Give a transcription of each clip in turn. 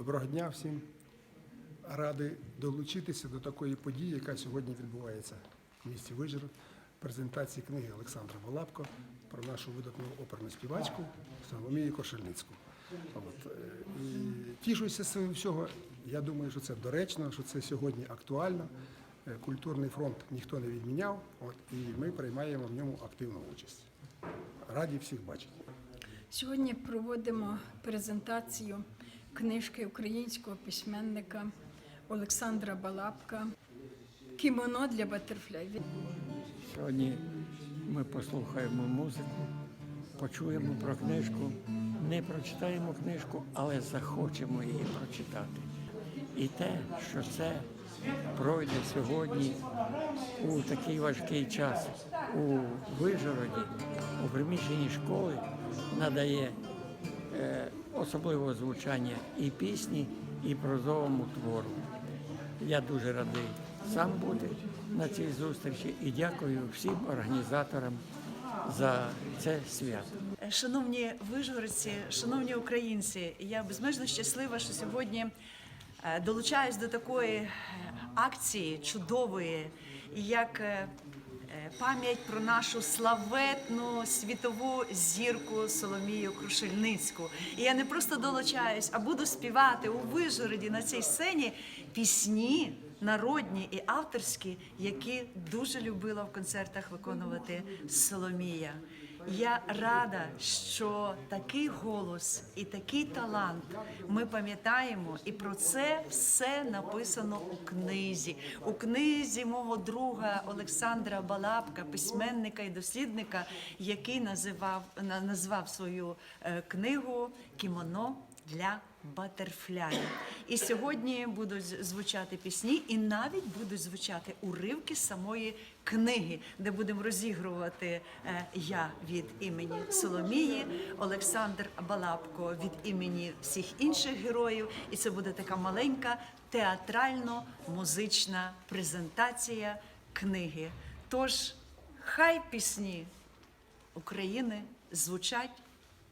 Доброго дня всім. Радий долучитися до такої події, яка сьогодні відбувається в місті Вижгород. Презентації книги Олександра Балабко про нашу видатну оперну співачку Соломію Кошельницьку. От, е, і тішуся з всього. Я думаю, що це доречно, що це сьогодні актуально. Е, Культурний фронт ніхто не відміняв, от, і ми приймаємо в ньому активну участь. Раді всіх бачити. Сьогодні проводимо презентацію книжки українського письменника Олександра Балабка Кімоно для Батерфляй. Сьогодні ми послухаємо музику, почуємо про книжку, не прочитаємо книжку, але захочемо її прочитати. І те, що це пройде сьогодні у такий важкий час у Вижгороді, у приміщенні школи, надає е, особливе звучання і пісні, і прозовому твору. Я дуже радий сам бути на цій зустрічі і дякую всім організаторам за це свято. Шановні вижгородці, шановні українці, я безмежно щаслива, що сьогодні е, долучаюсь до такої е, акції чудової, як пам'ять про нашу славетну світову зірку Соломію Крушельницьку. І я не просто долучаюсь, а буду співати у Вижгороді на цій сцені пісні. Народні і авторські, які дуже любила в концертах виконувати Соломія. Я рада, що такий голос і такий талант ми пам'ятаємо, і про це все написано у книзі. У книзі мого друга Олександра Балабка, письменника і дослідника, який називав назвав свою е, книгу Кімоно для Батерфляю. І сьогодні будуть звучати пісні, і навіть будуть звучати уривки самої книги, де будемо розігрувати е, я від імені Соломії, Олександр Балабко від імені всіх інших героїв. І це буде така маленька театрально-музична презентація книги. Тож хай пісні України звучать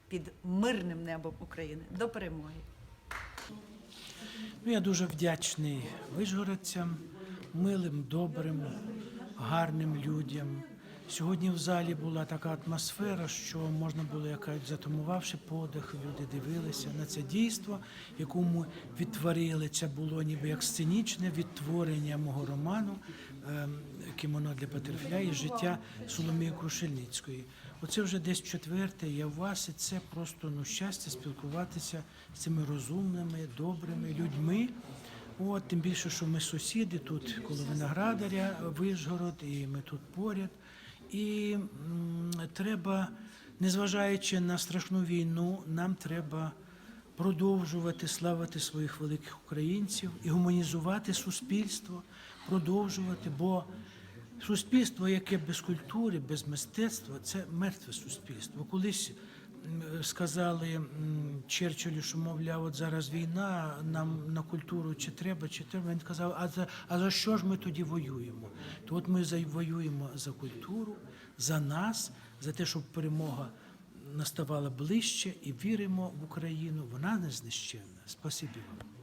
під мирним небом України до перемоги. Ну, я дуже вдячний вижгородцям, милим, добрим, гарним людям. Сьогодні в залі була така атмосфера, що можна було, якось затумувавши подих, люди дивилися на це дійство, яку ми відтворили. Це було ніби як сценічне відтворення мого роману ем, Кімоно для Патерфля і життя Соломії Крушельницької. Оце вже десь четверте. Я у вас, і це просто ну щастя спілкуватися з цими розумними, добрими людьми. От тим більше, що ми сусіди тут коло виноградаря, Вишгород, і ми тут поряд. І м, треба, незважаючи на страшну війну, нам треба продовжувати славити своїх великих українців і гуманізувати суспільство, продовжувати, бо суспільство, яке без культури, без мистецтва, це мертве суспільство. Колись сказали Черчиллю, що мовляв, от зараз війна, нам на культуру чи треба, чи треба. Він казав, а за, а за що ж ми тоді воюємо? То от ми воюємо за культуру, за нас, за те, щоб перемога наставала ближче і віримо в Україну. Вона не знищенна. Спасибі вам.